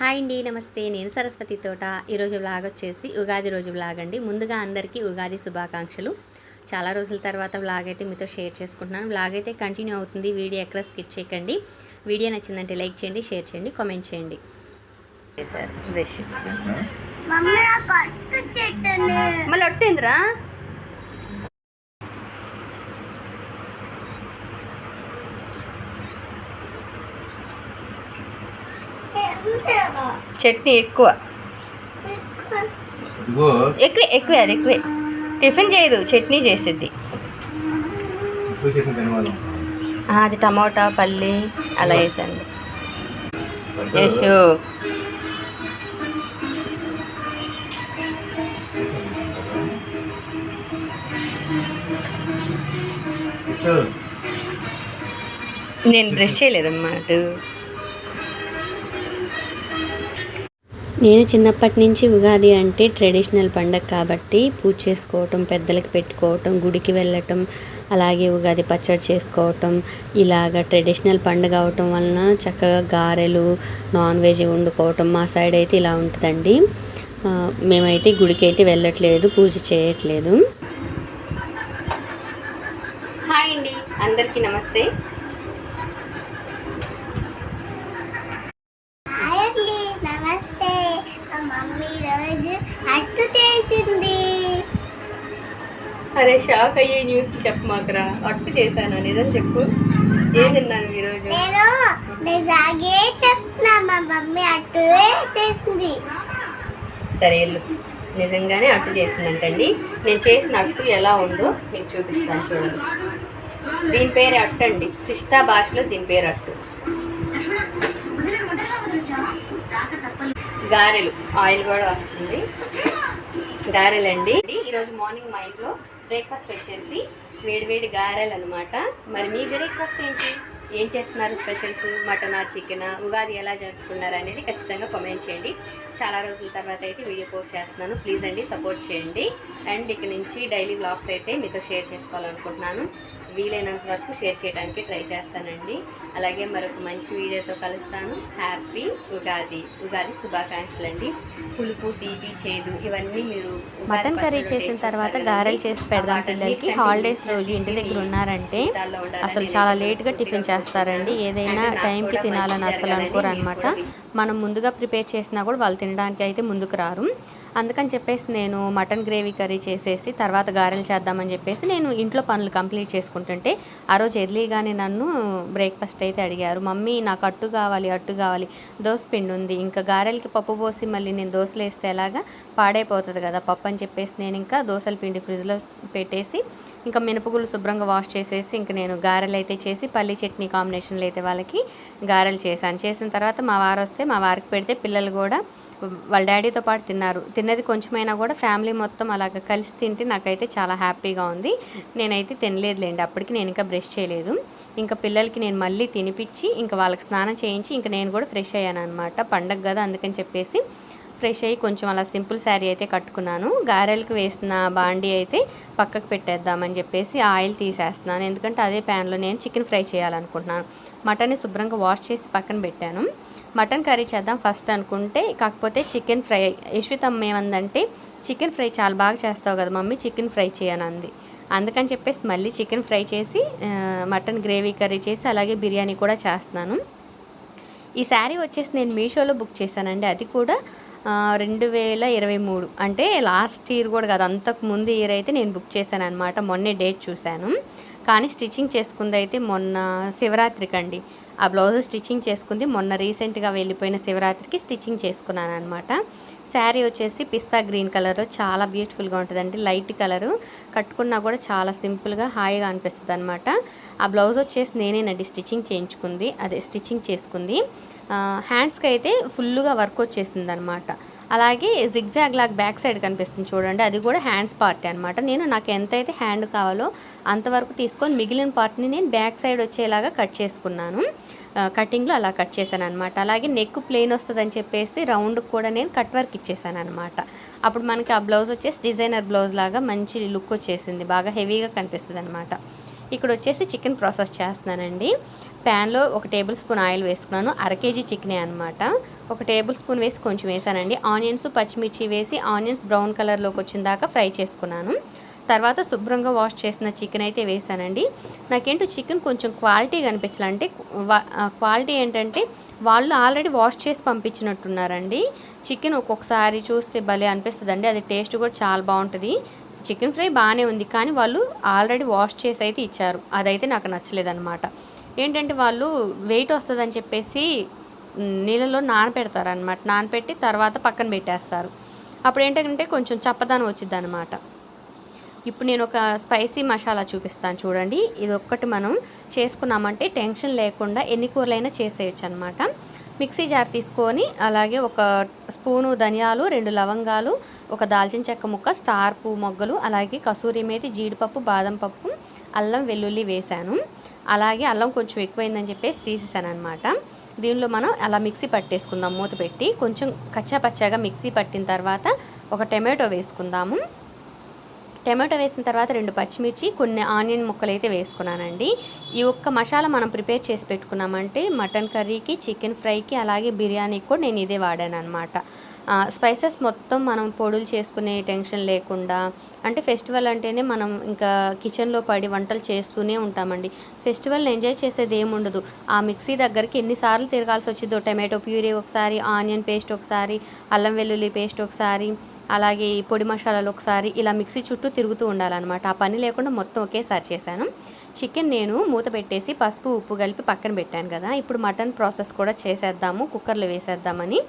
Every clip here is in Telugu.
హాయ్ అండి నమస్తే. నేను సరస్వతి తోట. ఈరోజు వ్లాగ్ వచ్చేసి ఉగాది రోజు వ్లాగ్ అండి. ముందుగా అందరికీ ఉగాది శుభాకాంక్షలు. చాలా రోజుల తర్వాత వ్లాగ్ అయితే మీతో షేర్ చేసుకుంటున్నాను. వ్లాగ్ అయితే కంటిన్యూ అవుతుంది. వీడియో ఎక్కడ స్కిప్ చేయకండి. వీడియో నచ్చిందంటే లైక్ చేయండి షేర్ చేయండి కామెంట్ చేయండి. సార్ బ్రష్ మళ్ళీ చట్నీ ఎక్కువ. ఎక్కువే? ఎక్కువే అది ఎక్కువే. టిఫిన్ చేయదు చట్నీ చేసిద్ది. ఆ, అది టమాటా పల్లి అలా వేసాను యశు. నేను బ్రష్ చేయలేదన్నమాట. నేను చిన్నప్పటి నుంచి ఉగాది అంటే ట్రెడిషనల్ పండగ కాబట్టి పూజ చేసుకోవటం పెద్దలకి పెట్టుకోవటం గుడికి వెళ్ళటం అలాగే ఉగాది పచ్చడి చేసుకోవటం ఇలాగ ట్రెడిషనల్ పండుగ అవటం వలన చక్కగా గారెలు నాన్ వెజ్ వండుకోవటం మా సైడ్ అయితే ఇలా ఉంటుందండి. మేమైతే గుడికి అయితే వెళ్ళట్లేదు పూజ చేయట్లేదు. హాయ్ అండి అందరికీ నమస్తే హాయ్ అండి నమస్తే మా మమ్మీ రోజు అట్టు చేసింది అరే షాక్ అయ్యే న్యూస్ చెప్పమాకరా అట్టు చేశాను? నిజం చెప్పు. ఏం తిన్నాను ఈరోజు? నేను నిజాగే చెప్తున్నా మా మమ్మీ అట్టు చేసింది. సరే వెళ్ళు. నిజంగానే అట్టు చేసిందంటండి. నేను చేసిన అట్టు ఎలా ఉందో మీకు చూపిస్తాను చూడండి. దీని పేరు అట్టు అండి క్రిస్టా భాషలో దీని పేరు అట్టు. గారెలు. ఆయిల్ కూడా వస్తుంది. గారెలండి. ఈరోజు మార్నింగ్ మా ఇంట్లో బ్రేక్ఫాస్ట్ వచ్చేసి వేడివేడి గారెలు అనమాట మరి మీ బ్రేక్ఫాస్ట్ ఏంటి? ఏం చేస్తున్నారు స్పెషల్స్? మటనా చికెనా? ఉగాది ఎలా జరుపుకున్నారు అనేది ఖచ్చితంగా కామెంట్ చేయండి. చాలా రోజుల తర్వాత అయితే వీడియో పోస్ట్ చేస్తున్నాను. ప్లీజ్ అండి సపోర్ట్ చేయండి. అండ్ ఇక నుంచి డైలీ వ్లాగ్స్ అయితే మీతో షేర్ చేసుకోవాలనుకుంటున్నాను. వీలైనంత వరకు షేర్ చేయడానికి ట్రై చేస్తానండి. అలాగే మరొక మంచి వీడియోతో కలుస్తాను. హ్యాపీ ఉగాది. ఉగాది శుభాకాంక్షలు అండి పులుపు తీపి చేదు ఇవన్నీ మీరు మటన్ కర్రీ చేసిన తర్వాత గారెలు. చేసి పెడదాం పిల్లలకి. హాలిడేస్ రోజు ఇంటి దగ్గర ఉన్నారంటే అసలు చాలా లేట్గా టిఫిన్ చేస్తారండి. ఏదైనా టైంకి తినాలని అసలు అనుకోరు అనమాట మనం ముందుగా ప్రిపేర్ చేసినా కూడా వాళ్ళు తినడానికి అయితే ముందుకు రారు. అందుకని చెప్పేసి నేను మటన్ గ్రేవీ కర్రీ చేసేసి తర్వాత గారెలు చేద్దామని చెప్పేసి నేను ఇంట్లో పనులు కంప్లీట్ చేసుకుంటుంటే ఆ రోజు ఎర్లీగానే నన్ను బ్రేక్ఫాస్ట్ అయితే అడిగారు. మమ్మీ నాకు అట్టు కావాలి అట్టు కావాలి. దోశ పిండి ఉంది. ఇంకా గారెలకి పప్పు పోసి మళ్ళీ నేను దోశలు వేస్తే ఎలాగా పాడైపోతుంది కదా పప్పు అని చెప్పేసి నేను ఇంకా దోశల పిండి ఫ్రిడ్జ్లో పెట్టేసి ఇంకా మినపగుళ్ళు శుభ్రంగా వాష్ చేసేసి ఇంక నేను గారెలు అయితే చేసి పల్లి చట్నీ కాంబినేషన్లో అయితే వాళ్ళకి గారెలు చేశాను. చేసిన తర్వాత మా వారు వస్తే మా వారికి పెడితే పిల్లలు కూడా వాళ్ళ డాడీతో పాటు తిన్నారు. తిన్నది కొంచెమైనా కూడా ఫ్యామిలీ మొత్తం అలాగ కలిసి తింటే నాకైతే చాలా హ్యాపీగా ఉంది. నేనైతే తినలేదులేండి అప్పటికి నేను ఇంకా బ్రష్ చేయలేదు. ఇంకా పిల్లలకి నేను మళ్ళీ తినిపించి ఇంకా వాళ్ళకి స్నానం చేయించి ఇంకా నేను కూడా ఫ్రెష్ అయ్యాను అనమాట పండగ కదా అందుకని చెప్పేసి ఫ్రెష్ అయ్యి కొంచెం అలా సింపుల్ శారీ అయితే కట్టుకున్నాను. గారెలకు వేసిన బాండీ అయితే పక్కకు పెట్టేద్దామని చెప్పేసి ఆయిల్ తీసేస్తున్నాను. ఎందుకంటే అదే ప్యాన్లో నేను చికెన్ ఫ్రై చేయాలనుకుంటున్నాను. మటన్ని శుభ్రంగా వాష్ చేసి పక్కన పెట్టాను. మటన్ కర్రీ చేద్దాం ఫస్ట్ అనుకుంటే కాకపోతే చికెన్ ఫ్రై. యశ్వితమ్మ ఏమందంటే చికెన్ ఫ్రై చాలా బాగా చేస్తావు కదా మమ్మీ చికెన్ ఫ్రై చేయనంది. అందుకని చెప్పేసి మళ్ళీ చికెన్ ఫ్రై చేసి మటన్ గ్రేవీ కర్రీ చేసి అలాగే బిర్యానీ కూడా చేస్తున్నాను. ఈ శారీ వచ్చేసి నేను మీషోలో బుక్ చేశానండి. అది కూడా రెండు వేల ఇరవై మూడు. అంటే లాస్ట్ ఇయర్ కూడా కాదు అంతకు ముందు ఇయర్ అయితే నేను బుక్ చేశాను అనమాట మొన్నే డేట్ చూశాను. కానీ స్టిచ్చింగ్ చేసుకుంది అయితే మొన్న శివరాత్రికి అండి ఆ బ్లౌజ్ స్టిచ్చింగ్ చేసుకుంది. మొన్న రీసెంట్గా వెళ్ళిపోయిన శివరాత్రికి స్టిచ్చింగ్ చేసుకున్నాను అనమాట శారీ వచ్చేసి పిస్తా గ్రీన్ కలర్. చాలా బ్యూటిఫుల్గా ఉంటుందండి. Light colour. కట్టుకున్నా కూడా చాలా సింపుల్గా హాయిగా అనిపిస్తుంది అనమాట ఆ బ్లౌజ్ వచ్చేసి నేనేనండి స్టిచ్చింగ్ చేయించుకుంది. అదే స్టిచ్చింగ్ చేసుకుంది. హ్యాండ్స్కి అయితే ఫుల్గా వర్క్ వచ్చేసింది అనమాట అలాగే జిగ్జాగ్ లాగ్ బ్యాక్ సైడ్ కనిపిస్తుంది చూడండి. అది కూడా హ్యాండ్స్ పార్ట్ అనమాట నేను నాకు ఎంతైతే హ్యాండ్ కావాలో అంతవరకు తీసుకొని మిగిలిన పార్ట్ని నేను బ్యాక్ సైడ్ వచ్చేలాగా కట్ చేసుకున్నాను. కటింగ్లో అలా కట్ చేశాను అనమాట అలాగే నెక్ ప్లెయిన్ వస్తుందని చెప్పేసి రౌండ్ కూడా నేను కట్ వర్క్ ఇచ్చేసాను అనమాట అప్పుడు మనకి ఆ బ్లౌజ్ వచ్చేసి డిజైనర్ బ్లౌజ్ లాగా మంచి లుక్ వచ్చేసింది. బాగా హెవీగా కనిపిస్తుంది అనమాట ఇక్కడ వచ్చేసి చికెన్ ప్రాసెస్ చేస్తున్నానండి. ప్యాన్లో ఒక టేబుల్ స్పూన్ ఆయిల్ వేసుకున్నాను. అర కేజీ చికెనే అనమాట ఒక టేబుల్ స్పూన్ వేసి కొంచెం వేసానండి. ఆనియన్స్ పచ్చిమిర్చి వేసి ఆనియన్స్ బ్రౌన్ కలర్లోకి వచ్చిన దాకా ఫ్రై చేసుకున్నాను. తర్వాత శుభ్రంగా వాష్ చేసిన చికెన్ అయితే వేసానండి. నాకేంటో చికెన్ కొంచెం క్వాలిటీ కనిపించాలంటే క్వాలిటీ ఏంటంటే వాళ్ళు ఆల్రెడీ వాష్ చేసి పంపించినట్టున్నారండి. చికెన్ ఒక్కొక్కసారి చూస్తే భలే అనిపిస్తుందండి. అది టేస్ట్ కూడా చాలా బాగుంటుంది. చికెన్ ఫ్రై బాగానే ఉంది. కానీ వాళ్ళు ఆల్రెడీ వాష్ చేసి అయితే ఇచ్చారు. అదైతే నాకు నచ్చలేదన్నమాట. ఏంటంటే వాళ్ళు వెయిట్ వస్తుందని చెప్పేసి నీళ్ళలో నానపెడతారు అనమాట నానపెట్టి తర్వాత పక్కన పెట్టేస్తారు. అప్పుడు ఏంటంటే కొంచెం చప్పదనం వచ్చింది అనమాట ఇప్పుడు నేను ఒక స్పైసీ మసాలా చూపిస్తాను చూడండి. ఇది ఒక్కటి మనం చేసుకున్నామంటే టెన్షన్ లేకుండా ఎన్ని కూరలైనా చేసేయచ్చు అనమాట మిక్సీ జార్ తీసుకొని అలాగే ఒక స్పూను ధనియాలు రెండు లవంగాలు ఒక దాల్చిన చెక్క ముక్క స్టార్ పువ్వు మొగ్గలు అలాగే కసూరి మేతి జీడిపప్పు బాదం పప్పు అల్లం వెల్లుల్లి వేశాను. అలాగే అల్లం కొంచెం ఎక్కువైందని చెప్పేసి తీసేసాను అనమాట దీనిలో మనం అలా మిక్సీ పట్టేసుకుందాం. మూత పెట్టి కొంచెం కచ్చా పచ్చాగా మిక్సీ పట్టిన తర్వాత ఒక టమాటో వేసుకుందాము. టమాటో వేసిన తర్వాత రెండు పచ్చిమిర్చి కొన్ని ఆనియన్ ముక్కలు అయితే వేసుకున్నానండి. ఈ ఒక్క మసాలా మనం ప్రిపేర్ చేసి పెట్టుకున్నామంటే మటన్ కర్రీకి చికెన్ ఫ్రైకి అలాగే బిర్యానీకి కూడా నేను ఇదే వాడాను అనమాట స్పైసెస్ మొత్తం మనం పొడులు చేసుకునే టెన్షన్ లేకుండా అంటే ఫెస్టివల్ అంటేనే మనం ఇంకా కిచెన్లో పడి వంటలు చేస్తూనే ఉంటామండి. ఫెస్టివల్ని ఎంజాయ్ చేసేది ఏముండదు. ఆ మిక్సీ దగ్గరికి ఎన్నిసార్లు తిరగాల్సి వచ్చిందో టమాటో ప్యూరీ ఒకసారి ఆనియన్ పేస్ట్ ఒకసారి అల్లం వెల్లుల్లి పేస్ట్ ఒకసారి అలాగే ఈ పొడి మసాలాలు ఒకసారి ఇలా మిక్సీ చుట్టూ తిరుగుతూ ఉండాలన్నమాట. ఆ పని లేకుండా మొత్తం ఒకేసారి చేశాను. చికెన్ నేను మూత పెట్టేసి పసుపు ఉప్పు కలిపి పక్కన పెట్టాను కదా. ఇప్పుడు మటన్ ప్రాసెస్ కూడా చేసేద్దాము కుక్కర్లో వేసేద్దామని.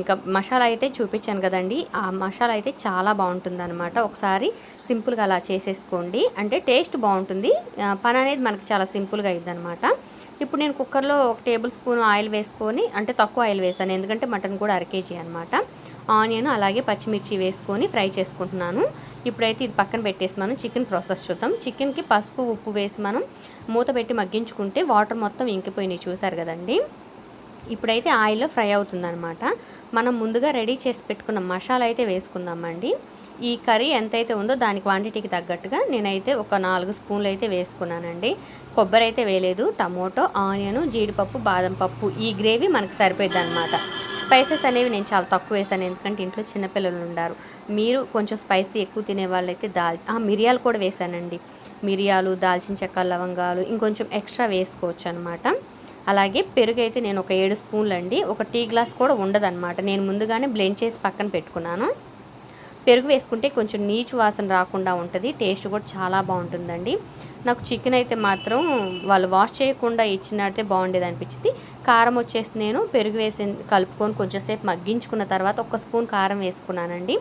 ఇంకా మసాలా అయితే చూపించాను కదండి. ఆ మసాలా అయితే చాలా బాగుంటుంది అనమాట ఒకసారి సింపుల్గా అలా చేసేసుకోండి. అంటే టేస్ట్ బాగుంటుంది. పని అనేది మనకి చాలా సింపుల్గా అయ్యిద్ది అనమాట ఇప్పుడు నేను కుక్కర్లో ఒక టేబుల్ స్పూన్ ఆయిల్ వేసుకొని అంటే తక్కువ ఆయిల్ వేసాను. ఎందుకంటే మటన్ కూడా అర కేజీ అనమాట ఆనియన్ అలాగే పచ్చిమిర్చి వేసుకొని ఫ్రై చేసుకుంటున్నాను. ఇప్పుడైతే ఇది పక్కన పెట్టేసి మనం చికెన్ ప్రాసెస్ చూద్దాం. చికెన్కి పసుపు ఉప్పు వేసి మనం మూత పెట్టి మగ్గించుకుంటే వాటర్ మొత్తం ఇంకిపోయినాయి. చూసారు కదండి? ఇప్పుడైతే ఆయిల్లో ఫ్రై అవుతుందన్నమాట. మనం ముందుగా రెడీ చేసి పెట్టుకున్న మసాలా అయితే వేసుకుందామండి. ఈ కర్రీ ఎంతైతే ఉందో దాని క్వాంటిటీకి తగ్గట్టుగా నేనైతే ఒక నాలుగు స్పూన్లు అయితే వేసుకున్నానండి. కొబ్బరి అయితే వేయలేదు టమోటో ఆనియన్ జీడిపప్పు బాదం పప్పు ఈ గ్రేవీ మనకు సరిపోయింది అనమాట స్పైసెస్ అనేవి నేను చాలా తక్కువ వేసాను ఎందుకంటే ఇంట్లో చిన్నపిల్లలు ఉన్నారు మీరు కొంచెం స్పైసీ ఎక్కువ తినే వాళ్ళైతే దాల్ ఆ, మిరియాలు కూడా వేసానండి. మిరియాలు దాల్చిన చెక్క లవంగాలు ఇంకొంచెం ఎక్స్ట్రా వేసుకోవచ్చు అనమాట అలాగే పెరుగు అయితే నేను ఒక ఏడు స్పూన్లు అండి ఒక టీ గ్లాస్ కూడా ఉండదన్నమాట. నేను ముందుగానే బ్లెండ్ చేసి పక్కన పెట్టుకున్నాను. పెరుగు వేసుకుంటే కొంచెం నీచు వాసన రాకుండా ఉంటుంది. టేస్ట్ కూడా చాలా బాగుంటుందండి. నాకు చికెన్ అయితే మాత్రం వాళ్ళు వాష్ చేయకుండా ఇచ్చినట్టే బాగుండేది అనిపించింది. కారం వచ్చేసి నేను. పెరుగు వేసి కలుపుకొని కొంచెంసేపు మగ్గించుకున్న తర్వాత ఒక స్పూన్ కారం వేసుకున్నానండి.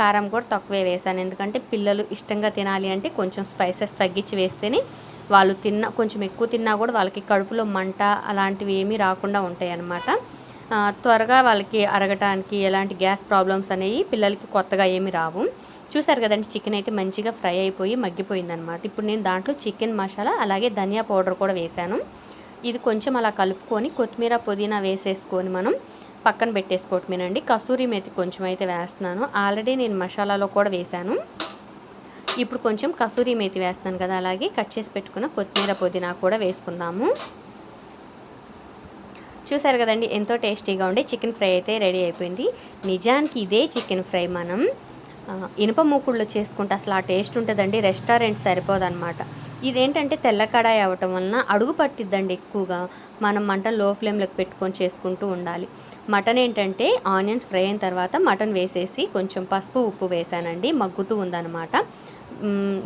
కారం కూడా తక్కువే వేసాను. ఎందుకంటే పిల్లలు ఇష్టంగా తినాలి అంటే కొంచెం స్పైసెస్ తగ్గించి వేస్తేనే వాళ్ళు తిన్న కొంచెం ఎక్కువ తిన్నా కూడా వాళ్ళకి కడుపులో మంట అలాంటివి ఏమీ రాకుండా ఉంటాయి అన్నమాట. త్వరగా వాళ్ళకి అరగటానికి ఎలాంటి గ్యాస్ ప్రాబ్లమ్స్ అనేవి పిల్లలకి కొత్తగా ఏమి రావు. చూసారు కదండి చికెన్ అయితే మంచిగా ఫ్రై అయిపోయి మగ్గిపోయిందనమాట ఇప్పుడు నేను దాంట్లో చికెన్ మసాలా అలాగే ధనియా పౌడర్ కూడా వేశాను. ఇది కొంచెం అలా కలుపుకొని కొత్తిమీర పుదీనా వేసేసుకొని మనం పక్కన పెట్టేసుకోవటమేనండి. కసూరి మెతి కొంచెం అయితే వేస్తున్నాను. ఆల్రెడీ నేను మసాలాలో కూడా వేశాను. ఇప్పుడు కొంచెం కసూరి మేతి వేస్తాను కదా అలాగే కట్ చేసి పెట్టుకున్న కొత్తిమీర పుదీనా కూడా వేసుకుందాము. చూసారు కదండి ఎంతో టేస్టీగా ఉండే చికెన్ ఫ్రై అయితే రెడీ అయిపోయింది. నిజానికి ఇదే చికెన్ ఫ్రై మనం ఇనుప మూకుళ్ళు చేసుకుంటే అసలు ఆ టేస్ట్ ఉంటుందండి రెస్టారెంట్ సరిపోదన్నమాట. ఇదేంటంటే తెల్ల కడాయి అవ్వటం వలన అడుగు పట్టిద్దండి ఎక్కువగా మనం మంట లో ఫ్లేమ్లోకి పెట్టుకొని చేసుకుంటూ ఉండాలి. మటన్ ఏంటంటే ఆనియన్స్ ఫ్రై అయిన తర్వాత మటన్ వేసేసి కొంచెం పసుపు ఉప్పు వేసానండి మగ్గుతూ ఉందన్నమాట.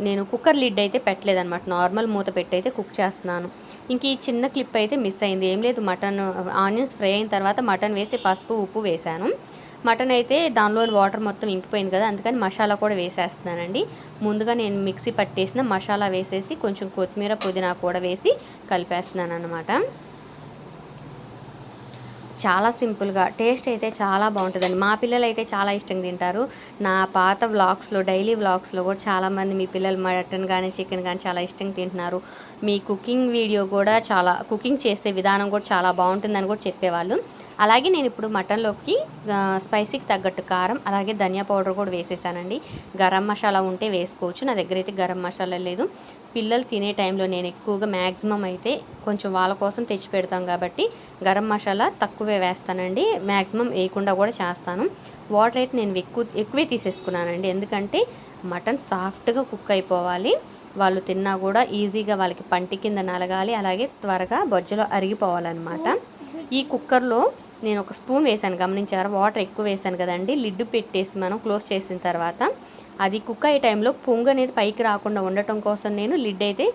నేను కుక్కర్ లిడ్ అయితే పెట్టలేదన్నమాట. నార్మల్ మూత పెట్టి అయితే కుక్ చేస్తున్నాను. ఇంక ఈ చిన్న క్లిప్ అయితే మిస్ అయింది. ఏం లేదు మటన్ ఆనియన్స్ ఫ్రై అయిన తర్వాత మటన్ వేసి పసుపు ఉప్పు వేశాను. మటన్ అయితే దానిలోని వాటర్ మొత్తం ఇంకిపోయింది కదా అందుకని మసాలా కూడా వేసేస్తున్నానండి. ముందుగా నేను మిక్సీ పట్టేసిన మసాలా వేసేసి కొంచెం కొత్తిమీర పుదీనా కూడా వేసి కలిపేస్తున్నాను అనమాట చాలా సింపుల్గా టేస్ట్ అయితే చాలా బాగుంటుందండి. మా పిల్లలు అయితే చాలా ఇష్టంగా తింటారు. నా పాత వ్లాగ్స్లో డైలీ వ్లాగ్స్లో కూడా చాలామంది మీ పిల్లలు మటన్ కానీ చికెన్ కానీ చాలా ఇష్టంగా తింటున్నారు. మీ కుకింగ్ వీడియో కూడా చాలా కుకింగ్ చేసే విధానం కూడా చాలా బాగుంటుందని కూడా చెప్పేవాళ్ళు. అలాగే నేను ఇప్పుడు మటన్లోకి స్పైసీకి తగ్గట్టు కారం అలాగే ధనియా పౌడర్ కూడా వేసేసానండి. గరం మసాలా ఉంటే వేసుకోవచ్చు. నా దగ్గర అయితే గరం మసాలా లేదు. పిల్లలు తినే టైంలో నేను ఎక్కువగా మ్యాక్సిమం అయితే కొంచెం వాళ్ళ కోసం తెచ్చి పెడతాం కాబట్టి గరం మసాలా తక్కువే వేస్తానండి. మ్యాక్సిమం వేయకుండా కూడా చేస్తాను. వాటర్ అయితే నేను ఎక్కువ ఎక్కువే తీసేసుకున్నానండి. ఎందుకంటే మటన్ సాఫ్ట్గా కుక్ అయిపోవాలి. వాళ్ళు తిన్నా కూడా ఈజీగా వాళ్ళకి పంటి కింద నలగాలి. అలాగే త్వరగా బొజ్జలో అరిగిపోవాలన్నమాట. ఈ కుక్కర్లో నేను ఒక స్పూన్ వేసాను గమనించారు? వాటర్ ఎక్కువ వేసాను కదండి. లిడ్ పెట్టేసి మనం క్లోజ్ చేసిన తర్వాత అది కుక్ అయ్యే టైంలో పొంగు అనేది పైకి రాకుండా ఉండటం కోసం నేను లిడ్ అయితే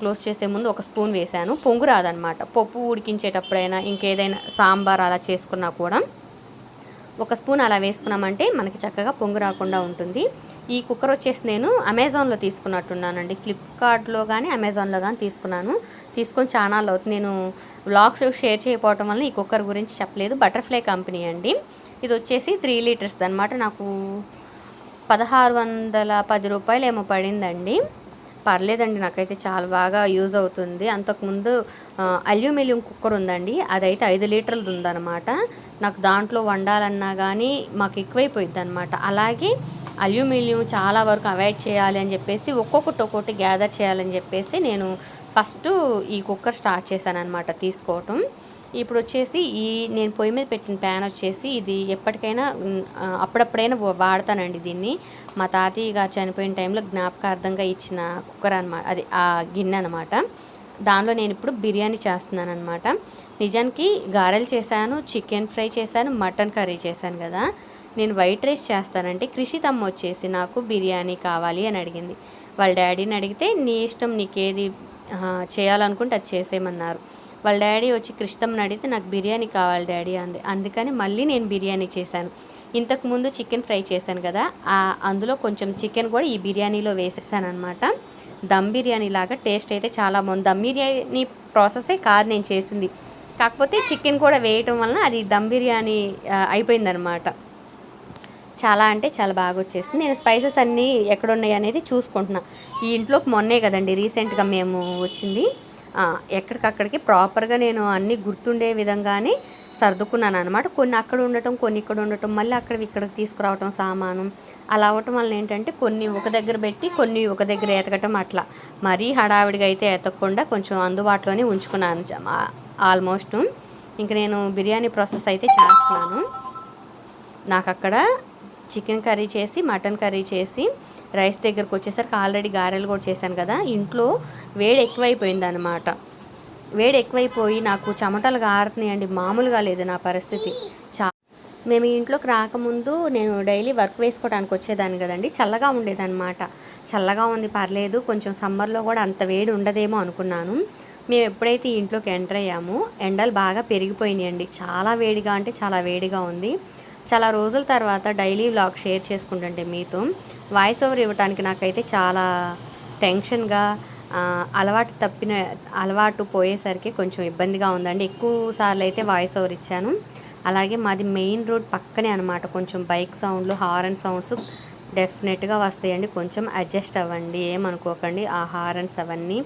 క్లోజ్ చేసే ముందు ఒక స్పూన్ వేసాను పొంగు రాదనమాట పప్పు ఉడికించేటప్పుడైనా ఇంకేదైనా సాంబార్ అలా చేసుకున్నా కూడా ఒక స్పూన్ అలా వేసుకున్నామంటే మనకి చక్కగా పొంగు రాకుండా ఉంటుంది. ఈ కుక్కర్ వచ్చేసి నేను అమెజాన్లో తీసుకున్నట్టున్నానండి. ఫ్లిప్కార్ట్లో కానీ అమెజాన్లో కానీ తీసుకున్నాను. తీసుకొని చాలా అవుతుంది నేను బ్లాగ్స్ షేర్ చేయకపోవటం వల్ల ఈ కుక్కర్ గురించి చెప్పలేదు. బటర్ఫ్లై కంపెనీ అండి. ఇది వచ్చేసి త్రీ లీటర్స్ అనమాట నాకు పదహారు వందల పది రూపాయలు ఏమో పడిందండి. పర్లేదండి నాకైతే చాలా బాగా యూజ్ అవుతుంది. అంతకుముందు అల్యూమినియం కుక్కర్ ఉందండి. అదైతే ఐదు లీటర్లు ఉందన్నమాట. నాకు దాంట్లో వండాలన్నా కానీ మాకు ఎక్కువైపోయింది అనమాట అలాగే అల్యూమినియం చాలా వరకు అవాయిడ్ చేయాలి అని చెప్పేసి ఒక్కొక్కటి ఒక్కొక్కటి గ్యాదర్ చేయాలని చెప్పేసి నేను ఫస్ట్ ఈ కుక్కర్ స్టార్ట్ చేశాను అనమాట తీసుకోవటం. ఇప్పుడు వచ్చేసి ఈ నేను పొయ్యి మీద పెట్టిన ప్యాన్ వచ్చేసి ఇది ఎప్పటికైనా అప్పుడప్పుడైనా వాడతానండి దీన్ని. మా తాతయ్య గారు చనిపోయిన టైంలో జ్ఞాపకార్థంగా ఇచ్చిన కుక్కర్ అనమాట అది ఆ గిన్నె అనమాట దానిలో నేను ఇప్పుడు బిర్యానీ చేస్తున్నాను అనమాట నిజానికి గారెలు చేశాను చికెన్ ఫ్రై చేశాను మటన్ కర్రీ చేశాను కదా. నేను వైట్ రైస్ చేస్తానంటే కృషితమ్మ వచ్చేసి నాకు బిర్యానీ కావాలి అని అడిగింది. వాళ్ళ డాడీని అడిగితే నీ ఇష్టం నీకేది చేయాలనుకుంటే అది చేసేయమన్నారు. వాళ్ళ డాడీ వచ్చి కృష్ణమ్మని అడిగితే నాకు బిర్యానీ కావాలి డాడీ అంది. అందుకని మళ్ళీ నేను బిర్యానీ చేశాను. ఇంతకుముందు చికెన్ ఫ్రై చేశాను కదా ఆ అందులో కొంచెం చికెన్ కూడా ఈ బిర్యానీలో వేసేసాను అనమాట దమ్ బిర్యానీ లాగా టేస్ట్ అయితే చాలా బాగుంది. దమ్ బిర్యానీ ప్రాసెసే కాదు నేను చేసింది. కాకపోతే చికెన్ కూడా వేయటం వలన అది దమ్ బిర్యానీ అయిపోయిందనమాట చాలా అంటే చాలా బాగా వచ్చేసింది. నేను స్పైసెస్ అన్నీ ఎక్కడ ఉన్నాయి అనేది చూసుకుంటున్నా. ఈ ఇంట్లోకి మొన్నే కదండి రీసెంట్గా మేము వచ్చింది. ఎక్కడికక్కడికి ప్రాపర్గా నేను అన్నీ గుర్తుండే విధంగానే సర్దుకున్నాను అనమాట కొన్ని అక్కడ ఉండటం కొన్ని ఇక్కడ ఉండటం మళ్ళీ అక్కడ ఇక్కడికి తీసుకురావటం సామాను. అలా అవటం వల్ల ఏంటంటే కొన్ని ఒక దగ్గర పెట్టి కొన్ని ఒక దగ్గర ఎతకటం అట్లా. మరీ హడావిడిగా అయితే ఎతకకుండా కొంచెం అందుబాటులోనే ఉంచుకున్నాను ఆల్మోస్ట్ ఇంక నేను బిర్యానీ ప్రాసెస్ అయితే చేస్తున్నాను. నాకు అక్కడ చికెన్ కర్రీ చేసి మటన్ కర్రీ చేసి రైస్ దగ్గరకు వచ్చేసరికి ఆల్రెడీ గారెలు కూడా చేశాను కదా. ఇంట్లో వేడి ఎక్కువైపోయింది అనమాట వేడి ఎక్కువైపోయి నాకు చెమటలు గారుతున్నాయండి మామూలుగా లేదు నా పరిస్థితి. చా మేము ఇంట్లోకి రాకముందు నేను డైలీ వర్క్ వేసుకోవడానికి వచ్చేదాన్ని కదండి. చల్లగా ఉండేదన్నమాట. చల్లగా ఉంది పర్లేదు. కొంచెం సమ్మర్లో కూడా అంత వేడి ఉండదేమో అనుకున్నాను. మేము ఎప్పుడైతే ఇంట్లోకి ఎంటర్ అయ్యామో ఎండలు బాగా పెరిగిపోయినాయండి. చాలా వేడిగా అంటే చాలా వేడిగా ఉంది. చాలా రోజుల తర్వాత డైలీ వ్లాగ్ షేర్ చేసుకుంటుంటే మీతో. వాయిస్ ఓవర్ ఇవ్వడానికి నాకైతే చాలా టెన్షన్గా అలవాటు తప్పిన అలవాటు పోయేసరికి కొంచెం ఇబ్బందిగా ఉందండి. ఎక్కువ సార్లు అయితే వాయిస్ ఓవర్ ఇచ్చాను. అలాగే మాది మెయిన్ రోడ్ పక్కనే అనమాట కొంచెం బైక్ సౌండ్లు హారన్ సౌండ్స్ డెఫినెట్గా వస్తాయండి. కొంచెం అడ్జస్ట్ అవ్వండి. ఏమనుకోకండి. ఆ హారన్స్ అవన్నీ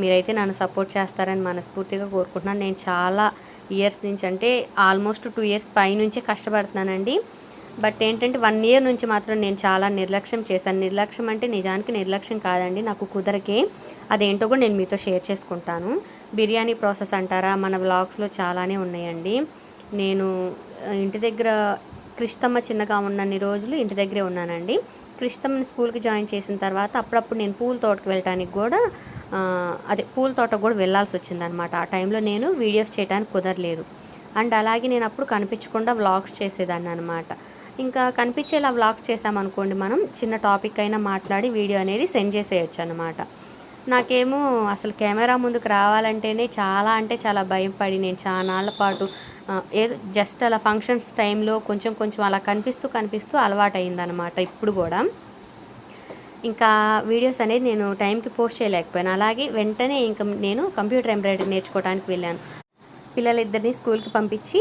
మీరైతే నన్ను సపోర్ట్ చేస్తారని మనస్ఫూర్తిగా కోరుకుంటున్నాను. నేను చాలా ఇయర్స్ నుంచి అంటే ఆల్మోస్ట్ టూ ఇయర్స్ పైనుంచే కష్టపడుతున్నానండి. బట్ ఏంటంటే వన్ ఇయర్ నుంచి మాత్రం నేను చాలా నిర్లక్ష్యం చేశాను. నిర్లక్ష్యం అంటే నిజానికి నిర్లక్ష్యం కాదండి. నాకు కుదరకే అదేంటో కూడా నేను మీతో షేర్ చేసుకుంటాను. బిర్యానీ ప్రాసెస్ అంటారా? మన వ్లాగ్స్లో చాలానే ఉన్నాయండి. నేను ఇంటి దగ్గర క్రిస్తమ్మ చిన్నగా ఉన్నన్ని రోజులు ఇంటి దగ్గరే ఉన్నానండి. క్రిస్తమ్మని స్కూల్కి జాయిన్ చేసిన తర్వాత అప్పుడప్పుడు నేను పూల తోటకు వెళ్ళటానికి కూడా అదే పూల తోటకు కూడా వెళ్ళాల్సి వచ్చిందనమాట ఆ టైంలో నేను వీడియోస్ చేయడానికి కుదరలేదు. అండ్ అలాగే నేను అప్పుడు కనిపించకుండా వ్లాగ్స్ చేసేదాన్ని అనమాట ఇంకా కనిపించేలా వ్లాగ్స్ చేసామనుకోండి మనం చిన్న టాపిక్ అయినా మాట్లాడి వీడియో అనేది సెండ్ చేసేయచ్చు అనమాట నాకేమో అసలు కెమెరా ముందుకు రావాలంటేనే చాలా అంటే చాలా భయపడి నేను చాలా పాటు ఏదో జస్ట్ అలా ఫంక్షన్స్ టైంలో కొంచెం కొంచెం అలా కనిపిస్తూ కనిపిస్తూ అలవాటైందనమాట ఇప్పుడు కూడా. ఇంకా వీడియోస్ అనేది నేను టైంకి పోస్ట్ చేయలేకపోయాను. అలాగే వెంటనే ఇంకా నేను కంప్యూటర్ ఎంబ్రాయిడరీ నేర్చుకోవడానికి వెళ్ళాను. పిల్లలిద్దరిని స్కూల్కి పంపించి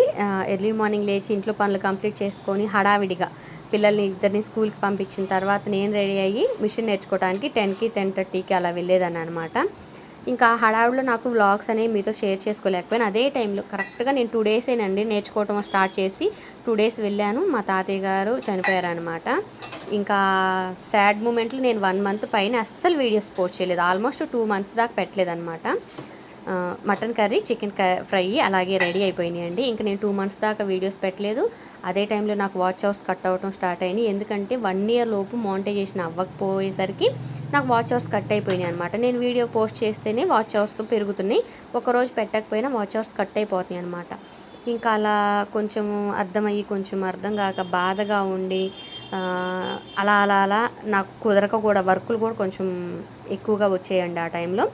ఎర్లీ మార్నింగ్ లేచి ఇంట్లో పనులు కంప్లీట్ చేసుకొని హడావిడిగా పిల్లల్ని ఇద్దరిని స్కూల్కి పంపించిన తర్వాత నేను రెడీ అయ్యి మిషన్ నేర్చుకోవడానికి టెన్కి టెన్ థర్టీకి అలా వెళ్ళేదాన్ని అనమాట ఇంకా హడావుడిలో నాకు వ్లాగ్స్ అనేవి మీతో షేర్ చేసుకోలేకపోయాను. అదే టైంలో కరెక్ట్గా నేను టూ డేసేనండి నేర్చుకోవటం స్టార్ట్ చేసి టూ డేస్ వెళ్ళాను. మా తాతయ్య గారు చనిపోయారనమాట. ఇంకా సాడ్ మూమెంట్లు నేను వన్ మంత్ పైన అస్సలు వీడియోస్ పోస్ట్ చేయలేదు. ఆల్మోస్ట్ టూ మంత్స్ దాకా పెట్టలేదు అనమాట మటన్ కర్రీ చికెన్ ఫ్రై అలాగే రెడీ అయిపోయినాయండి. ఇంకా నేను టూ మంత్స్ దాకా వీడియోస్ పెట్టలేదు. అదే టైంలో నాకు వాచ్ అవర్స్ కట్ అవ్వటం స్టార్ట్ అయినాయి. ఎందుకంటే వన్ ఇయర్ లోపు మానిటైజేషన్ అవ్వకపోయేసరికి నాకు వాచ్ అవర్స్ కట్ అయిపోయినాయి అనమాట నేను వీడియో పోస్ట్ చేస్తేనే వాచ్ అవర్స్ పెరుగుతున్నాయి. ఒకరోజు పెట్టకపోయినా వాచ్ అవర్స్ కట్ అయిపోతున్నాయి అనమాట ఇంకా అలా కొంచెం అర్థమయ్యి కొంచెం అర్థం కాక బాధగా ఉండి అలా అలా అలా నాకు కుదరక కూడా వర్కులు కూడా కొంచెం ఎక్కువగా వచ్చేయండి ఆ టైంలో.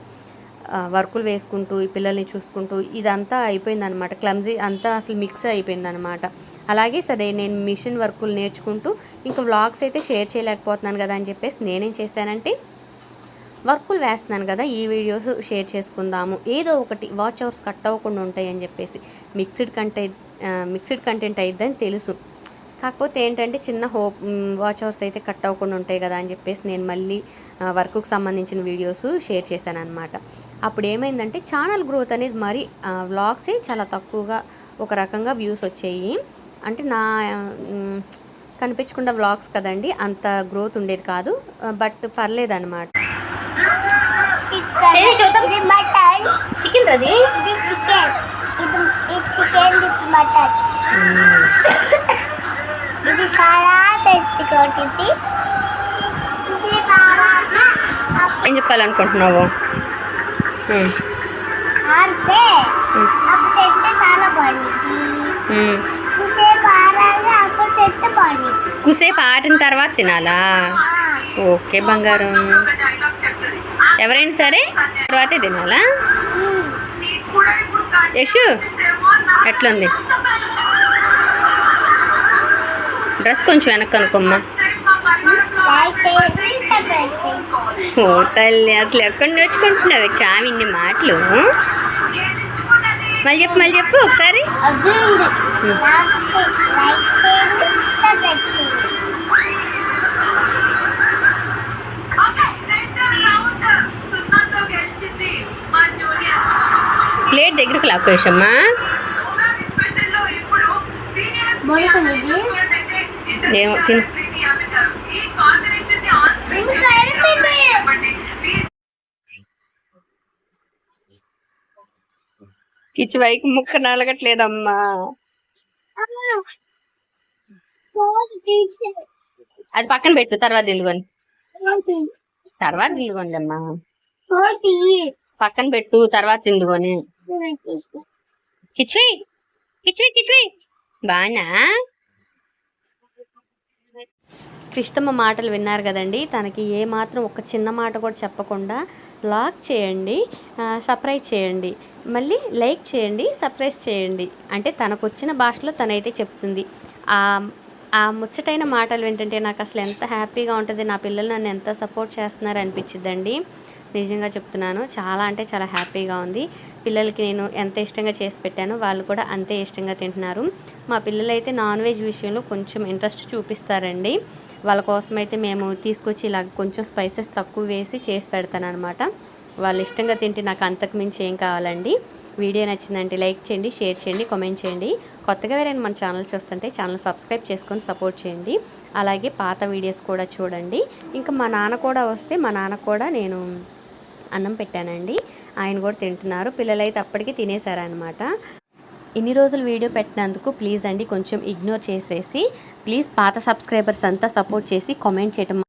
వర్కులు వేసుకుంటూ ఈ పిల్లల్ని చూసుకుంటూ ఇదంతా అయిపోయిందనమాట క్లమ్జీ అంతా అసలు మిక్స్ అయిపోయిందనమాట అలాగే సరే నేను మిషన్ వర్కులు నేర్చుకుంటూ ఇంకా వ్లాగ్స్ అయితే షేర్ చేయలేకపోతున్నాను కదా అని చెప్పేసి నేనేం చేశానంటే వర్కులు వేస్తున్నాను కదా ఈ వీడియోస్ షేర్ చేసుకుందాము. ఏదో ఒకటి వాచ్ అవర్స్ కట్ అవ్వకుండా ఉంటాయని చెప్పేసి మిక్స్డ్ కంటెంట్ మిక్స్డ్ కంటెంట్ అయిద్దని తెలుసు. కాకపోతే ఏంటంటే చిన్న హోప్ వాచ్ అవర్స్ అయితే కట్ అవ్వకుండా ఉంటాయి కదా అని చెప్పేసి నేను మళ్ళీ వర్క్కి సంబంధించిన వీడియోస్ షేర్ చేశాను అనమాట అప్పుడు ఏమైందంటే ఛానల్ గ్రోత్ అనేది మరి వ్లాగ్సే చాలా తక్కువగా ఒక రకంగా వ్యూస్ వచ్చాయి. అంటే నా కనిపించకుండా వ్లాగ్స్ కదండి అంత గ్రోత్ ఉండేది కాదు బట్ పర్లేదు అనమాట ఇక్కడ చేయి చూద్దాం. ఇది మటన్. చికెన్ రది? ఇది చికెన్. చికెన్ ఇది మటన్. ఇది చాలా ఇది. బాగా ఏం చెప్పాలనుకుంటున్నావు? ఉమ్, అప్పుడు తింటే చాలా బాగుంటుంది ఉమ్. సేపు ఆరాగా అప్పుడు తింటే బాగుంటుంది కుసేపు ఆరిన తర్వాత తినాలా? ఓకే బంగారం. ఎవరైనా సరే తర్వాతే తినాలా? యశు ఎట్లుంది? డ్రెస్ కొంచెం వెనక్కి అనుకోమ్మా లైక్ చేయండి సబ్స్క్రైబ్ చేయండి ఓ తల్లి అసలు ఎక్కడ నేర్చుకుంటున్నావు చామి ఇన్ని మాటలు? మళ్ళీ చెప్పు మళ్ళీ చెప్పు ఒకసారి. ప్లేట్ దగ్గరకు లాక్కోసమ్మా బాగుంటుంది ఏమో తిను. కిచ్చు వైకి ముక్క నలగట్లేదమ్మా. అది పక్కన పెట్టు తర్వాత పోదు తర్వాత పోదు పక్కన పెట్టు తర్వాత తిందుకొని కిచ్వి కిచ్వి కిచ్వి బానా కృష్ణమ్మ మాటలు విన్నారు కదండి. తనకి ఏ మాత్రం ఒక చిన్న మాట కూడా చెప్పకుండా లాక్ చేయండి సర్ప్రైజ్ చేయండి. మళ్ళీ లైక్ చేయండి సర్ప్రైజ్ చేయండి. అంటే తనకు వచ్చిన భాషలో తనైతే చెప్తుంది. ఆ ఆ ముచ్చటైన మాటలు ఏంటంటే నాకు అసలు ఎంత హ్యాపీగా ఉంటుంది నా పిల్లలు నన్ను ఎంత సపోర్ట్ చేస్తున్నారు అనిపించిద్దండి. నిజంగా చెప్తున్నాను చాలా అంటే చాలా హ్యాపీగా ఉంది. పిల్లలకి నేను ఎంత ఇష్టంగా చేసి పెట్టానో వాళ్ళు కూడా అంతే ఇష్టంగా తింటున్నారు. మా పిల్లలైతే నాన్ వెజ్ విషయంలో కొంచెం ఇంట్రెస్ట్ చూపిస్తారండి. వాళ్ళ కోసం అయితే మేము తీసుకొచ్చి ఇలా కొంచెం స్పైసెస్ తక్కువ వేసి చేసి పెడతానమాట వాళ్ళు ఇష్టంగా తింటే నాకు అంతకు మించి ఏం కావాలండి. వీడియో నచ్చిందంటే లైక్ చేయండి షేర్ చేయండి కామెంట్ చేయండి. కొత్తగా వేరే మన ఛానల్ చూస్తుంటే ఛానల్ సబ్స్క్రైబ్ చేసుకొని సపోర్ట్ చేయండి. అలాగే పాత వీడియోస్ కూడా చూడండి. ఇంకా మా నాన్న కూడా వస్తే మా నాన్న కూడా నేను అన్నం పెట్టానండి. ఆయన కూడా తింటున్నారు. పిల్లలైతే అప్పటికి తినేశారనమాట ఇన్ని రోజులు వీడియో పెట్టినందుకు ప్లీజ్ అండి కొంచెం ఇగ్నోర్ చేసేసి ప్లీజ్ పాత సబ్స్క్రైబర్స్ అంతా సపోర్ట్ చేసి కామెంట్ చేయటం